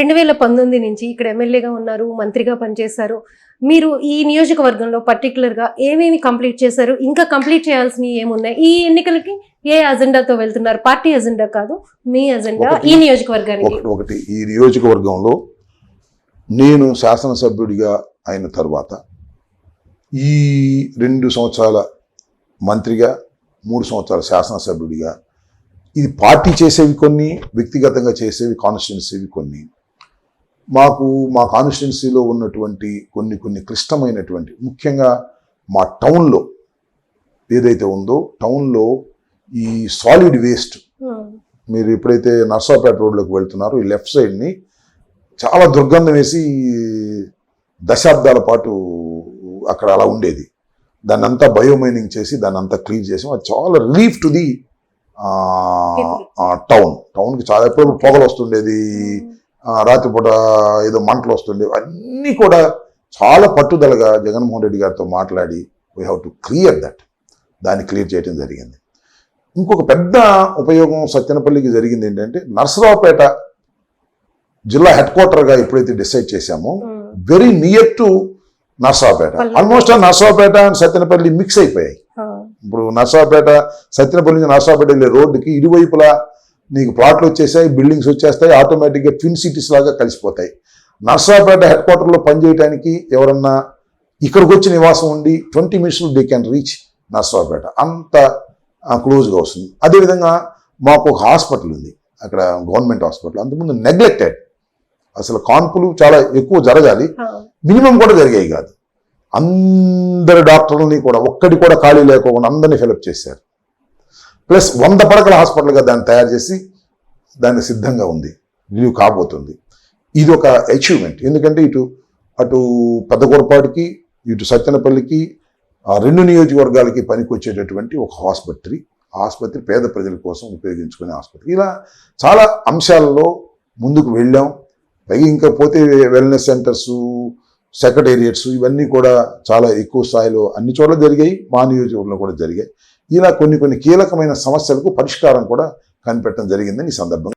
రెండు వేల పంతొమ్మిది నుంచి ఇక్కడ ఎమ్మెల్యేగా ఉన్నారు మంత్రిగా పనిచేశారు. మీరు ఈ నియోజకవర్గంలో పర్టికులర్గా ఏమేమి కంప్లీట్ చేశారు? ఇంకా కంప్లీట్ చేయాల్సినవి ఏమున్నాయి? ఈ ఎన్నికలకి ఏ అజెండాతో వెళ్తున్నారు? పార్టీ అజెండా కాదు మీ అజెండా ఈ నియోజకవర్గానికి. ఒకటి ఒకటి. ఈ నియోజకవర్గంలో నేను శాసనసభ్యుడిగా అయిన తర్వాత ఈ రెండు సంవత్సరాల మంత్రిగా మూడు సంవత్సరాల శాసనసభ్యుడిగా ఇది పార్టీ చేసేవి కొన్ని వ్యక్తిగతంగా చేసేవి కాన్స్టిట్యున్సీవి కొన్ని. మాకు మా కాన్స్టిట్యున్సీలో ఉన్నటువంటి కొన్ని కొన్ని క్లిష్టమైనటువంటి ముఖ్యంగా మా టౌన్లో ఏదైతే ఉందో టౌన్లో ఈ సాలిడ్ వేస్ట్ మీరు ఎప్పుడైతే నర్సాపేట రోడ్లోకి వెళ్తున్నారో ఈ లెఫ్ట్ సైడ్ని చాలా దుర్గంధం వేసి దశాబ్దాల పాటు అక్కడ అలా ఉండేది. దాన్ని అంతా బయోమైనింగ్ చేసి దాన్ని అంతా క్లీన్ చేసి. అది చాలా రిలీఫ్ టు ది టౌన్ టౌన్కి చాలా ఎప్పుడు పొగలు వస్తుండేది. రాత్రిపూట ఏదో మంటలు వస్తుండేవి అన్నీ కూడా చాలా పట్టుదలగా జగన్మోహన్ రెడ్డి గారితో మాట్లాడి we have to clear that దాన్ని క్లియర్ చేయడం జరిగింది. ఇంకొక పెద్ద ఉపయోగం సత్యనపల్లికి జరిగింది ఏంటంటే నర్సరావుపేట జిల్లా హెడ్ క్వార్టర్గా ఎప్పుడైతే డిసైడ్ చేశామో ఉమ్, very near to Narsaraopet. Almost ఆ నర్సరావుపేట అండ్ సత్యనపల్లి మిక్స్ అయిపోయాయి. ఆ, ఇప్పుడు నర్సరావుపేట సత్యనపల్లి నుంచి నర్సరావుపేట వెళ్ళే రోడ్డుకి ఇరువైపులా నీకు ప్లాట్లు వచ్చేసాయి బిల్డింగ్స్ వచ్చేస్తాయి ఆటోమేటిక్గా ట్విన్ సిటీస్ లాగా కలిసిపోతాయి. నర్సరావుపేట హెడ్ క్వార్టర్లో పనిచేయడానికి ఎవరన్నా ఇక్కడికి వచ్చి నివాసం ఉండి ట్వంటీ మినిట్స్లో దే క్యాన్ రీచ్ నర్సరావుపేట అంత క్లోజ్గా వస్తుంది. అదేవిధంగా మాకు ఒక హాస్పిటల్ ఉంది. అక్కడ గవర్నమెంట్ హాస్పిటల్ అంతకుముందు నెగ్లెక్టెడ్ అసలు కాన్పులు చాలా ఎక్కువ జరగాలి. మినిమం కూడా జరిగాయి కాదు. అందరి డాక్టర్లని కూడా ఒక్కటి కూడా ఖాళీ లేకోకుండా అందరినీ ఫిలప్ చేశారు. ప్లస్ వంద పడకల హాస్పిటల్గా దాన్ని తయారు చేసి దాన్ని సిద్ధంగా ఉంది రిలీవ్ కాబోతుంది. ఇది ఒక అచీవ్మెంట్ ఎందుకంటే ఇటు అటు పెద్దగొరపాటికి ఇటు సత్యనపల్లికి ఆ రెండు నియోజకవర్గాలకి పనికొచ్చేటటువంటి ఒక ఆసుపత్రి ఆసుపత్రి పేద ప్రజల కోసం ఉపయోగించుకునే ఆసుపత్రి. ఇలా చాలా అంశాలలో ముందుకు వెళ్ళాం. పైగా ఇంకా పోతే వెల్నెస్ సెంటర్స్ సెక్రటేరియట్స్ ఇవన్నీ కూడా చాలా ఎక్కువ స్థాయిలో అన్ని చోట్ల జరిగాయి మా నియోజకవర్గంలో కూడా జరిగాయి. ఇలా కొన్ని కొన్ని కీలకమైన సమస్యలకు పరిష్కారం కూడా కనిపెట్టడం జరిగిందని ఈ సందర్భంగా